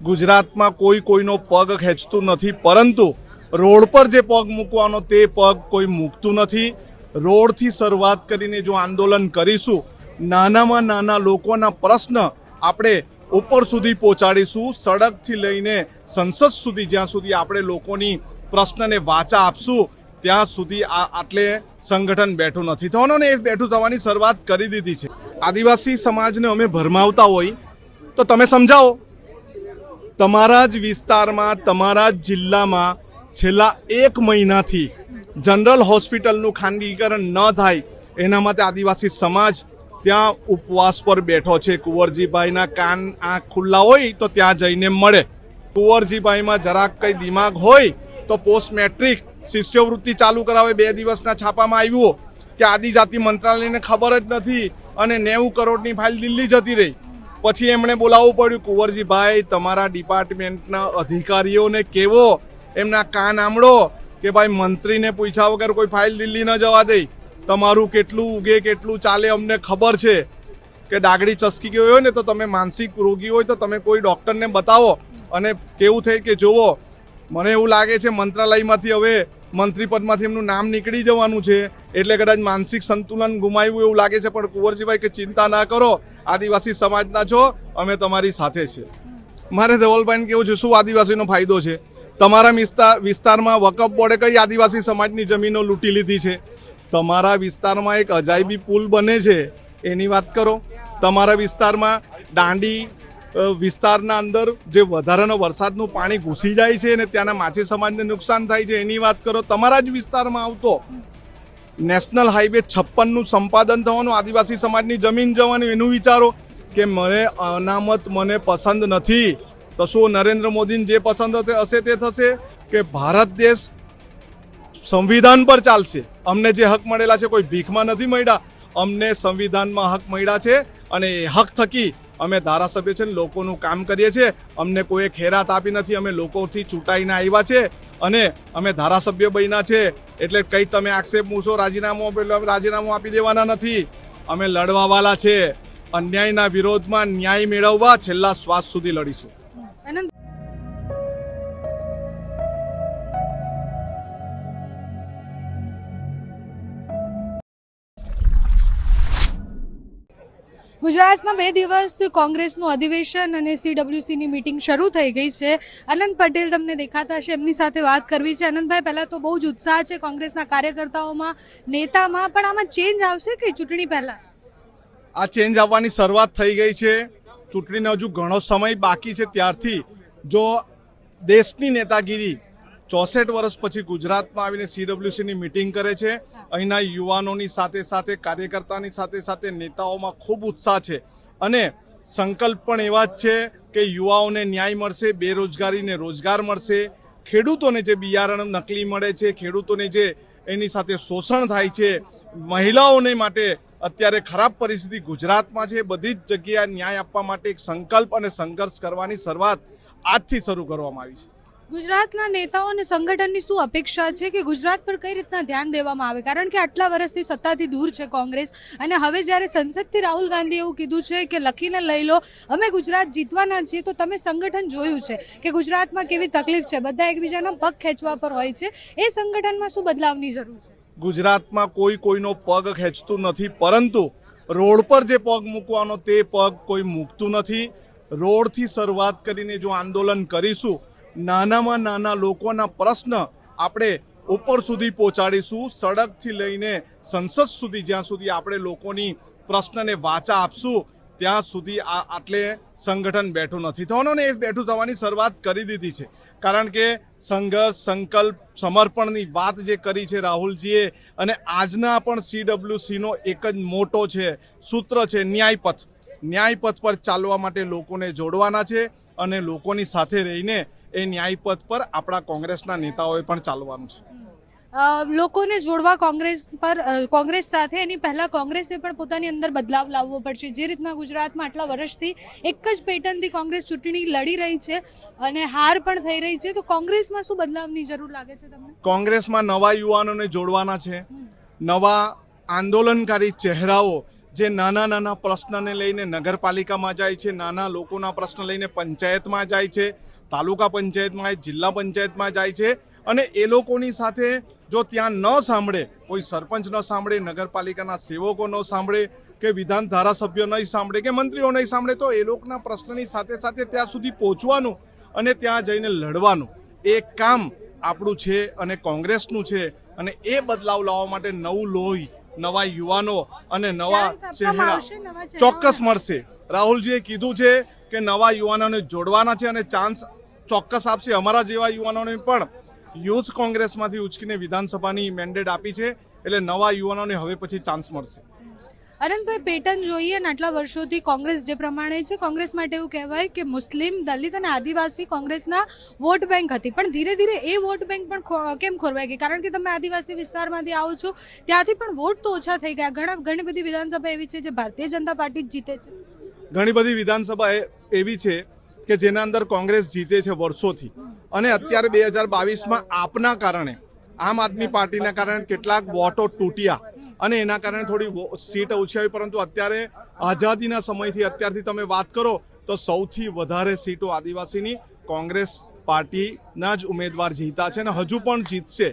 ગુજરાતમાં કોઈ કોઈનો પગ ખેંચતું નથી, પરંતુ રોડ પર જે પગ મૂકવાનો તે પગ કોઈ મૂકતું નથી. રોડથી શરૂઆત કરીને જો આંદોલન કરીશું, નાનામાં નાના લોકોના પ્રશ્ન આપણે ઉપર સુધી પહોંચાડીશું. સડકથી લઈને સંસદ સુધી, જ્યાં સુધી આપણે લોકોની પ્રશ્નને વાચા આપશું, ત્યાં સુધી આ આટલે સંગઠન બેઠું નથી થવાનું ને એ બેઠું થવાની શરૂઆત કરી દીધી છે. આદિવાસી સમાજને અમે ભરમાવતા હોય, તો તમે સમજાવો. તમારા જ વિસ્તારમાં, તમારા જ જિલ્લામાં છેલ્લા એક મહિનાથી જનરલ હોસ્પિટલનું ખાનગીકરણ ન થાય, એના માટે આદિવાસી સમાજ ત્યાં ઉપવાસ પર બેઠો છે. કુંવરજીભાઈના કાન, આંખ ખુલ્લા હોય તો ત્યાં જઈને મળે. કુંવરજીભાઈમાં જરાક કંઈ દિમાગ હોય તો પોસ્ટ મેટ્રિક શિષ્યવૃત્તિ ચાલુ કરાવે, બે દિવસના છાપામાં આવ્યું કે આદિજાતિ મંત્રાલયને ખબર જ નથી અને નેવું કરોડની ફાઇલ દિલ્હી જતી રહી. પછી એમણે બોલાવવું પડ્યું, કુંવરજીભાઈ, તમારા ડિપાર્ટમેન્ટના અધિકારીઓને કેવો? એમના કાન આમળો કે ભાઈ મંત્રીને પૂછ્યા વગર કોઈ ફાઇલ દિલ્હી ન જવા દે? તમારું કેટલું ઉગે, કેટલું ચાલે અમને ખબર છે? કે ડાગડી ચસકી ગઈ હોય ને તો તમે માનસિક રોગી હોય તો તમે કોઈ ડૉક્ટરને બતાવો. અને કેવું થાય કે જુઓ, મને એવું લાગે છે મંત્રાલયમાંથી હવે મંત્રી પદમાંથી એમનું નામ નીકળી જવાનું છે. એટલે કદાચ માનસિક સંતુલન ગુમાવ્યું એવું લાગે છે, પણ કુંવરજીભાઈ, કે ચિંતા ના કરો. આદિવાસી સમાજના છો, અમે તમારી સાથે છે. મારે ધવલભાઈને કેવું છે, શું આદિવાસીનો ફાયદો છે? તમારા વિસ્તાર વિસ્તારમાં વકફ બોર્ડે કઈ આદિવાસી સમાજની જમીનો લૂંટી લીધી છે? તમારા વિસ્તારમાં એક અજાયબી પુલ બને છે, એની વાત કરો. તમારા વિસ્તારમાં દાંડી વિસ્તારના અંદર જે વધારાનો વરસાદનું પાણી ઘૂસી જાય છે અને ત્યાંના માછી સમાજને નુકસાન થાય છે, એની વાત કરો, તમારા જ વિસ્તારમાં આવતો નેશનલ હાઈવે છપ્પનનું સંપાદન થવાનું, આદિવાસી સમાજની જમીન જવાનું, એનું વિચારો કે મને અનામત મને પસંદ નથી, તો શું નરેન્દ્ર મોદીને જે પસંદ હશે તે થશે? કે ભારત દેશ સંવિધાન પર ચાલશે. અમને જે હક મળેલા છે કોઈ ભીખમાં નથી મળ્યા, અમને સંવિધાનમાં હક મળ્યા છે અને એ હક થકી અમે ધારાસભ્ય છે ને લોકોનું કામ કરીએ છીએ. અમને કોઈએ ખેરાત આપી નથી, અમે લોકોથી ચૂંટાઈને આવ્યા છે અને અમે ધારાસભ્ય બન્યા છે. એટલે કંઈ તમે આક્ષેપ મૂશો રાજીનામું આપેલું અમે રાજીનામું આપી દેવાના નથી. અમે લડવાવાળા છે. અન્યાયના વિરોધમાં ન્યાય મેળવવા છેલ્લા શ્વાસ સુધી લડીશું. ગુજરાતમાં બે દિવસ કોંગ્રેસનું અધિવેશન અને સીડબ્લ્યુસીની મીટિંગ શરૂ થઈ ગઈ છે. અનંત પટેલ તમને દેખાતા હશે, એમની સાથે વાત કરવી છે. અનંતભાઈ, પહેલાં તો બહુ જ ઉત્સાહ છે કોંગ્રેસના કાર્યકર્તાઓમાં, નેતામાં, પણ આમાં ચેન્જ આવશે કે ચૂંટણી પહેલાં? આ ચેન્જ આવવાની શરૂઆત થઈ ગઈ છે. ચૂંટણીનો હજુ ઘણો સમય બાકી છે. ત્યારથી જો દેશની નેતાગીરી ચોસઠ વર્ષ પછી ગુજરાતમાં આવીને સીડબ્લ્યુસીની મિટિંગ કરે છે. અહીંના યુવાનોની સાથે સાથે, કાર્યકર્તાની સાથે સાથે નેતાઓમાં ખૂબ ઉત્સાહ છે. અને સંકલ્પ પણ એવા જ છે કે યુવાઓને ન્યાય મળશે, બેરોજગારીને રોજગાર મળશે. ખેડૂતોને જે બિયારણ નકલી મળે છે, ખેડૂતોને જે એની સાથે શોષણ થાય છે, મહિલાઓને માટે અત્યારે ખરાબ પરિસ્થિતિ ગુજરાતમાં છે. બધી જ જગ્યાએ ન્યાય આપવા માટે એક સંકલ્પ અને સંઘર્ષ કરવાની શરૂઆત આજથી શરૂ કરવામાં આવી છે. ગુજરાતના નેતાઓ અને સંગઠનની શું અપેક્ષા છે કે ગુજરાત પર કઈ રીતના ધ્યાન દેવામાં આવે? કારણ કે આટલા વર્ષથી સત્તાથી દૂર છે કોંગ્રેસ અને હવે જ્યારે સંસદથી રાહુલ ગાંધીએ એવું કીધું છે કે લખીને લઈ લો, અમે ગુજરાત જીતવાના છીએ, તો તમે સંગઠન જોયું છે કે ગુજરાતમાં કેવી તકલીફ છે? બધા એકબીજાના પગ ખેંચવા પર હોય છે. એ સંગઠનમાં શું બદલાવની જરૂર છે? ગુજરાતમાં કોઈ કોઈનો પગ ખેંચતું નથી, પરંતુ રોડ પર જે પગ મૂકવાનો, તે પગ કોઈ મૂકતું નથી. રોડથી શરૂઆત કરીને જો આંદોલન કરીશું નાનામાં નાના લોકોના પ્રશ્ન આપણે ઉપર સુધી પહોંચાડીશું, સડકથી લઈને સંસદ સુધી, જ્યાં સુધી આપણે લોકોની પ્રશ્નને વાચા આપશું, ત્યાં સુધી આ આટલે સંગઠન બેઠું નથી થવાનું ને એ બેઠું થવાની શરૂઆત કરી દીધી છે. કારણ કે સંઘર્ષ, સંકલ્પ, સમર્પણની વાત જે કરી છે રાહુલજીએ અને આજના પણ સીડબ્લ્યુસીનો એક જ મોટો છે, સૂત્ર છે ન્યાયપથ. ન્યાયપથ પર ચાલવા માટે લોકોને જોડવાના છે અને લોકોની સાથે રહીને એ ન્યાયપથ પર આપણા કોંગ્રેસના નેતાઓએ પણ ચાલવાનું છે. લોકોને જોડવા કોંગ્રેસ પર કોંગ્રેસ સાથે એની પહેલા કોંગ્રેસે પણ પોતાની અંદર બદલાવ લાવવો પડશે. જે રીતના ગુજરાતમાં આટલા વર્ષથી એક જ પેટર્નથી કોંગ્રેસ ચૂંટણી લડી રહી છે અને હાર પણ થઈ રહી છે તો કોંગ્રેસમાં શું બદલાવની જરૂર લાગે છે તમને? કોંગ્રેસમાં નવા યુવાનોને જોડવાના છે. નવા આંદોલનકારી ચહેરાઓ જે નાના નાના પ્રશ્નને લઈને નગરપાલિકામાં જાય છે, નાના લોકોના પ્રશ્ન લઈને પંચાયતમાં જાય છે, તાલુકા પંચાયતમાં જિલ્લા પંચાયતમાં જાય છે અને એ લોકોની સાથે જો ત્યાં ન સાંભળે, કોઈ સરપંચ ન સાંભળે, નગરપાલિકાના સેવકો ન સાંભળે, કે વિધાન ધારાસભ્યો નહીં સાંભળે, કે મંત્રીઓ નહીં સાંભળે, તો એ લોકોના પ્રશ્નની સાથે સાથે ત્યાં સુધી પહોંચવાનું અને ત્યાં જઈને લડવાનું. એ કામ આપણું છે અને કોંગ્રેસનું છે અને એ બદલાવ લાવવા માટે નવું લોહી નવા યુવાનો અને નવા ચહેરા. ચોક્કસ મળશે. રાહુલજીએ કીધું છે કે નવા યુવાનોને જોડવાના છે અને ચાન્સ ચોક્કસ આપશે અમારા જેવા યુવાનોને પણ. યુથ કોંગ્રેસમાંથી ઉચકીને વિધાનસભાની મેન્ડેટ આપી છે. એટલે નવા યુવાનોને હવે પછી ચાન્સ મળશે. અનંતભાઈ પેટર્ન જોઈએ અને આટલા વર્ષોથી કોંગ્રેસ જે પ્રમાણે છે, કોંગ્રેસ માટે એવું કહેવાય કે મુસ્લિમ, દલિત અને આદિવાસી કોંગ્રેસના વોટ બેંક હતી. પણ ધીરે ધીરે એ વોટ બેંક પણ કેમ ખોરવાઈ ગઈ? કારણ કે તમે આદિવાસી વિસ્તારમાંથી આવો છો, ત્યાંથી પણ વોટ તો ઓછા થઈ ગયા. ઘણા, ઘણી બધી વિધાનસભા એવી છે જે ભારતીય જનતા પાર્ટી જીતે છે. ઘણી બધી વિધાનસભા એવી છે કે જેના અંદર કોંગ્રેસ જીતે છે વર્ષોથી. અને અત્યારે બે હજાર બાવીસમાં આપના કારણે, આમ આદમી પાર્ટીના કારણે કેટલાક વોટો તૂટ્યા. અને એના કારણે થોડી સીટ ઓછી આવી, પરંતુ અત્યારે આઝાદીના સમયથી અત્યારથી તમે વાત કરો, તો સૌથી વધારે સીટો આદિવાસીની કોંગ્રેસ પાર્ટીના જ ઉમેદવાર જીતા છે અને હજુ પણ જીતશે.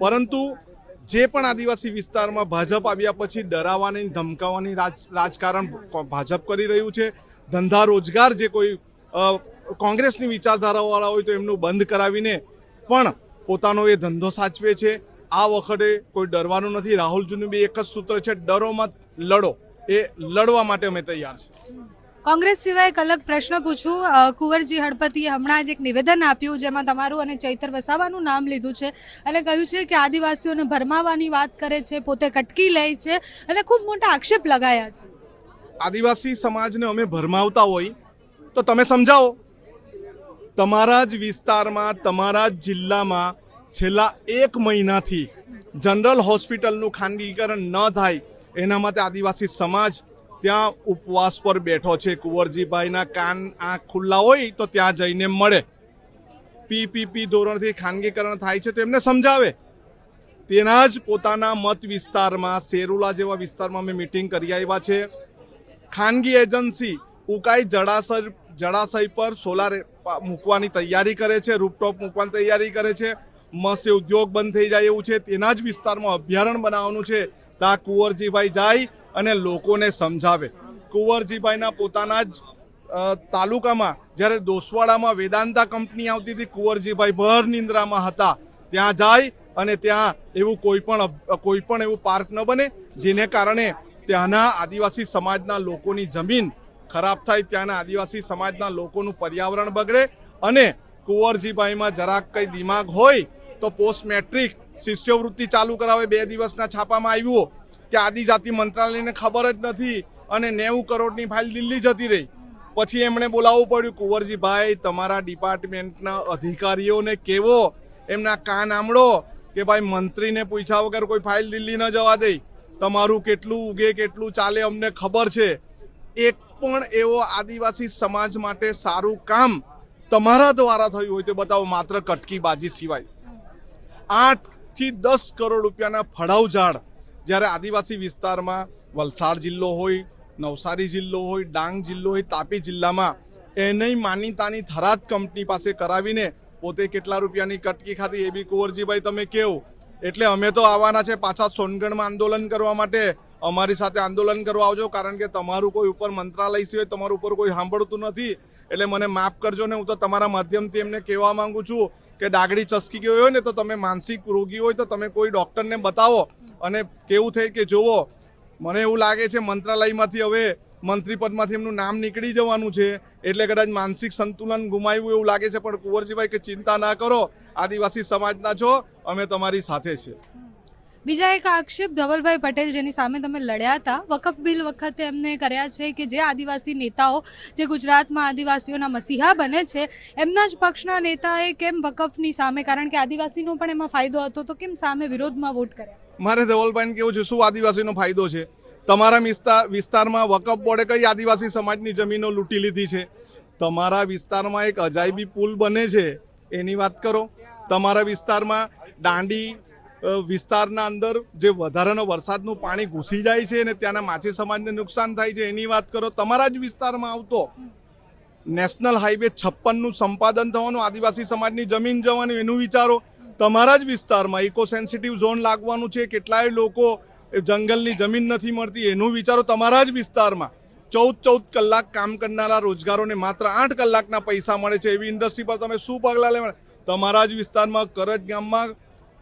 પરંતુ જે પણ આદિવાસી વિસ્તારમાં ભાજપ આવ્યા પછી ડરાવવાની, ધમકાવવાની રાજ રાજકારણ ભાજપ કરી રહ્યું છે. ધંધા રોજગાર જે કોઈ કોંગ્રેસની વિચારધારાવાળા હોય તો એમનું બંધ કરાવીને પણ પોતાનો એ ધંધો સાચવે છે. આ વખતે કોઈ ડરવાનું નથી. રાહુલજીનું બી એક જ સૂત્ર છે ડરો મત લડો. એ લડવા માટે અમે તૈયાર છે કોંગ્રેસ સિવાય એક અલગ પ્રશ્ન પૂછું. કુંવરજી હળપતિએ હમણાં જ એક નિવેદન આપ્યું જેમાં તમારું અને ચૈતર વસાવાનું નામ લીધું છે અને કહ્યું છે કે આદિવાસીઓને ભરમાવાની વાત કરે છે પોતે કટકી લે છે અને ખૂબ મોટા આક્ષેપ લગાયા છે. આદિવાસી સમાજને અમે ભરમાવતા હોય તો તમે સમજાવો. તમારા જ વિસ્તારમાં તમારા જ જિલ્લામાં છેલ્લા એક મહિનાથી જનરલ હોસ્પિટલનું ખાનગીકરણ ન થાય, એના માટે આદિવાસી સમાજ ત્યાં ઉપવાસ પર બેઠો છે. કુંવરજીભાઈના કાન, આંખ ખુલ્લા હોય તો ત્યાં જઈને મળે. પીપીપી ધોરણથી ખાનગીકરણ થાય છે તો એમને સમજાવે. તેના જ પોતાના મત વિસ્તારમાં, સેરુલા જેવા વિસ્તારમાં અમે મિટિંગ કરી આવ્યા છે. ખાનગી એજન્સી ઉકાઈ જળાશય જળાશય પર સોલાર મૂકવાની તૈયારી કરે છે રૂપટોપ મૂકવાની તૈયારી કરે છે. મત્સ્ય ઉદ્યોગ બંધ થઈ જાય એવું છે. તેના જ વિસ્તારમાં અભયારણ્ય બનાવવાનું છે. ત્યાં કુંવરજીભાઈ જાય અને લોકોને સમજાવે. કુંવરજીભાઈના પોતાના જ તાલુકામાં જ્યારે દોસવાડામાં વેદાંતા કંપની આવતી હતી, કુંવરજીભાઈ ભર નિંદ્રામાં હતા. ત્યાં જાય અને ત્યાં એવું કોઈ પણ કોઈ પણ એવું પાર્ક ન બને, જેને કારણે ત્યાંના આદિવાસી સમાજના લોકોની જમીન ખરાબ થાય, ત્યાંના આદિવાસી સમાજના લોકોનું પર્યાવરણ બગડે અને કુંવરજીભાઈમાં જરાક કંઈ દિમાગ હોય તો પોસ્ટ મેટ્રિક શિષ્યવૃત્તિ ચાલુ કરાવે બે દિવસના છાપામાં આવ્યું કે આદિજાતિ મંત્રાલયને ખબર જ નથી અને નેવું કરોડની ફાઇલ દિલ્હી જતી રહી. પછી એમણે બોલાવવું પડ્યું કુંવરજીભાઈ તમારા ડિપાર્ટમેન્ટના અધિકારીઓને કેવો? એમના કાન આમળો કે ભાઈ મંત્રીને પૂછ્યા વગર કોઈ ફાઇલ દિલ્હી ન જવા દે. તમારું કેટલું ઉગે, કેટલું ચાલે અમને ખબર છે. એક પણ એવો આદિવાસી સમાજ માટે સારું કામ તમારા દ્વારા થયું હોય તો બતાવો માત્ર કટકીબાજી સિવાય. આઠથી દસ કરોડ રૂપિયાના ફળાવ ઝાડ. જ્યારે આદિવાસી વિસ્તારમાં વલસાડ જિલ્લો હોય, નવસારી જિલ્લો હોય, ડાંગ જિલ્લો હોય, તાપી જિલ્લામાં એને માનીતાની થરાદ કંપની પાસે કરાવીને પોતે કેટલા રૂપિયાની કટકી ખાધી એ બી કુંવરજીભાઈ તમે કેવું? એટલે અમે તો આવવાના છે પાછા સોનગઢમાં આંદોલન કરવા માટે. અમારી સાથે આંદોલન કરવા આવજો, કારણ કે તમારું કોઈ ઉપર મંત્રાલય સિવાય તમારું ઉપર કોઈ સાંભળતું નથી. એટલે મને માફ કરજો ને, હું તો તમારા માધ્યમથી એમને કહેવા માંગુ છું. કે ડાગડી ચસકી ગઈ હોય ને તો તમે માનસિક રોગી હોય તો તમે કોઈ ડૉક્ટરને બતાવો અને કેવું થાય કે જુઓ મને એવું લાગે છે મંત્રાલયમાંથી હવે મંત્રી પદમાંથી એમનું નામ નીકળી જવાનું છે, એટલે કદાચ માનસિક સંતુલન ગુમાવ્યું એવું લાગે છે, પણ કુંવરજીભાઈ કે ચિંતા ના કરો, આદિવાસી સમાજના છો, અમે તમારી સાથે છીએ. બીજા એક આક્ષેપ ધવલભાઈ પટેલ જેની સામે તમે લડ્યા હતા. વકફ બિલ વખતે એમને કર્યા છે કે જે આદિવાસી નેતાઓ, જે ગુજરાતમાં આદિવાસીઓના મસીહા બને છે, એમના જ પક્ષના નેતાએ કેમ વકફની સામે, કારણ કે આદિવાસીનો પણ એમાં ફાયદો હતો, તો કેમ સામે વિરોધમાં વોટ કર્યા? મારે ધવલભાઈને કેવું છે? શું આદિવાસીનો ફાયદો છે? તમારા વિસ્તાર, વિસ્તારમાં વકફ બોર્ડે કઈ આદિવાસી સમાજની જમીનો લૂંટી લીધી છે? તમારા વિસ્તારમાં એક અજાયબી પુલ બને છે? એની વાત કરો. તમારા વિસ્તારમાં દાંડી વિસ્તારના અંદર જે વધારાનો વરસાદનું પાણી ઘૂસી જાય છે અને ત્યાંના માછી સમાજને નુકસાન થાય છે, એની વાત કરો, તમારા જ વિસ્તારમાં આવતો નેશનલ હાઈવે છપ્પનનું સંપાદન થવાનું, આદિવાસી સમાજની જમીન જવાનું, એનું વિચારો, તમારા જ વિસ્તારમાં ઇકો સેન્સિટિવ ઝોન લાગવાનું છે, કેટલાય લોકો જંગલની જમીન નથી મળતી, એનું વિચારો તમારા જ વિસ્તારમાં. ચૌદ ચૌદ કલાક કામ કરનારા રોજગારોને માત્ર આઠ કલાકના પૈસા મળે છે, એવી ઇન્ડસ્ટ્રી પર તમે શું પગલાં લેવા તમારા જ વિસ્તારમાં કરજ ગામમાં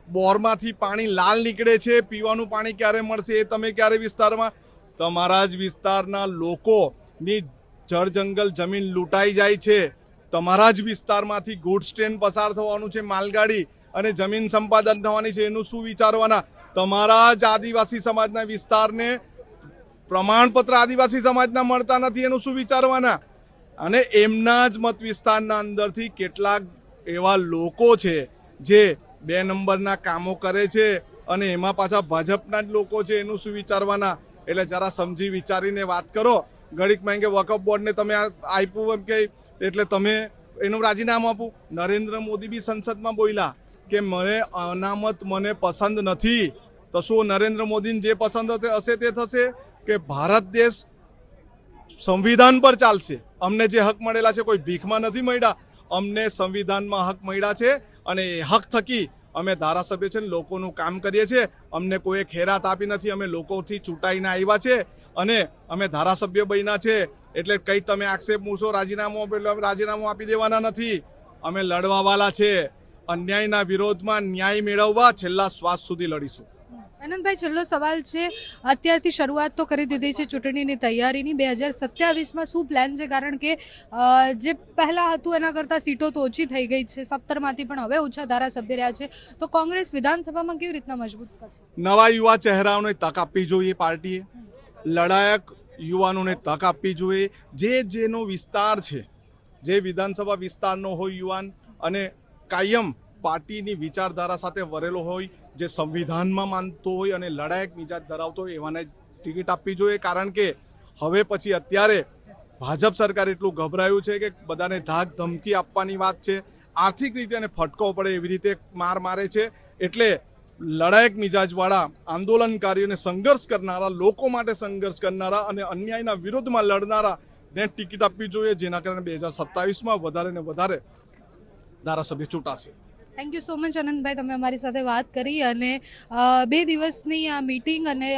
બોરમાંથી પાણી લાલ નીકળે છે, પીવાનું પાણી ક્યારે મળશે એ તમે ક્યારે વિસ્તારમાં? તમારા જ વિસ્તારના લોકોની જળ જંગલ જમીન લૂંટાઈ જાય છે. તમારા જ વિસ્તારમાંથી ગુડ્સ ટ્રેન પસાર થવાનું છે, માલગાડી અને જમીન સંપાદન થવાની છે, એનું શું વિચારવાના? તમારા જ આદિવાસી સમાજના વિસ્તારને પ્રમાણપત્ર આદિવાસી સમાજના મળતા નથી, એનું શું વિચારવાના? અને એમના જ મત વિસ્તારના અંદરથી કેટલાક એવા લોકો છે, જે બે નંબરના કામો કરે છે અને એમાં પાછા ભાજપના જ લોકો છે એનું શું વિચારવાના? એટલે જરા સમજી વિચારીને વાત કરો. ઘડીક માંગે વકફ બોર્ડને તમે આપ્યું એમ કે એટલે તમે એનું રાજીનામું આપું. નરેન્દ્ર મોદી બી સંસદમાં બોલ્યા કે મને અનામત મને પસંદ નથી. તો શું નરેન્દ્ર મોદીને જે પસંદ હશે તે થશે? કે ભારત દેશ સંવિધાન પર ચાલશે. અમને જે હક મળેલા છે કોઈ ભીખમાં નથી મળ્યા. અમને સંવિધાનમાં હક મળ્યા છે અને એ હક થકી અમે ધારાસભ્ય છે લોકોનું કામ કરીએ છીએ. અમને કોઈએ ખેરાત આપી નથી, અમે લોકોથી ચૂંટાઈને આવ્યા છે અને અમે ધારાસભ્ય બન્યા છે. એટલે કંઈ તમે આક્ષેપ મૂકશો, રાજીનામું આપેલું અમે રાજીનામું આપી દેવાના નથી. અમે લડવાવાળા છે. અન્યાયના વિરોધમાં ન્યાય મેળવવા છેલ્લા શ્વાસ સુધી લડીશું. આનંદભાઈ, છેલ્લો સવાલ છે. અત્યારથી શરૂઆત તો કરી દીધી છે ચૂંટણીની તૈયારીની. બે હજાર સત્યાવીસમાં શું પ્લાન છે? કારણ કે જે પહેલાં હતું એના કરતાં સીટો તો ઓછી થઈ ગઈ છે. સત્તરમાંથી પણ હવે ઓછા ધારાસભ્ય રહ્યા છે. તો કોંગ્રેસ વિધાનસભામાં કેવી રીતના મજબૂત કરશે? નવા યુવા ચહેરાઓને તક આપવી જોઈએ પાર્ટીએ. લડાયક યુવાનોને તક આપવી જોઈએ. જે જેનો વિસ્તાર છે, જે વિધાનસભા વિસ્તારનો હોય યુવાન અને કાયમ પાર્ટીની વિચારધારા સાથે વરેલો હોય, જે સંવિધાનમાં માનતો હોય અને લડાયક મિજાજ ધરાવતો હોય, એવાને ટિકિટ આપવી જોઈએ. કારણ કે હવે પછી અત્યારે ભાજપ સરકાર એટલું ગભરાયું છે કે બધાને ધાક ધમકી આપવાની વાત છે. આર્થિક રીતે એને ફટકો પડે એવી રીતે માર મારે છે. એટલે લડાયક મિજાજવાળા, આંદોલનકારીઓને સંઘર્ષ કરનારા, લોકો માટે સંઘર્ષ કરનારા અને અન્યાયના વિરોધમાં લડનારા ને ટિકિટ આપવી જોઈએ, જેના કારણે બે હજાર સત્તાવીસમાં વધારે ને વધારે ધારાસભ્ય ચૂંટાશે. થેન્ક યુ સો મચ આનંદભાઈ તમે અમારી સાથે વાત કરી અને બે દિવસની આ મીટિંગ અને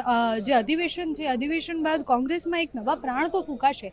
જે અધિવેશન છે, અધિવેશન બાદ કોંગ્રેસમાં એક નવા પ્રાણ તો ફૂંકાશે.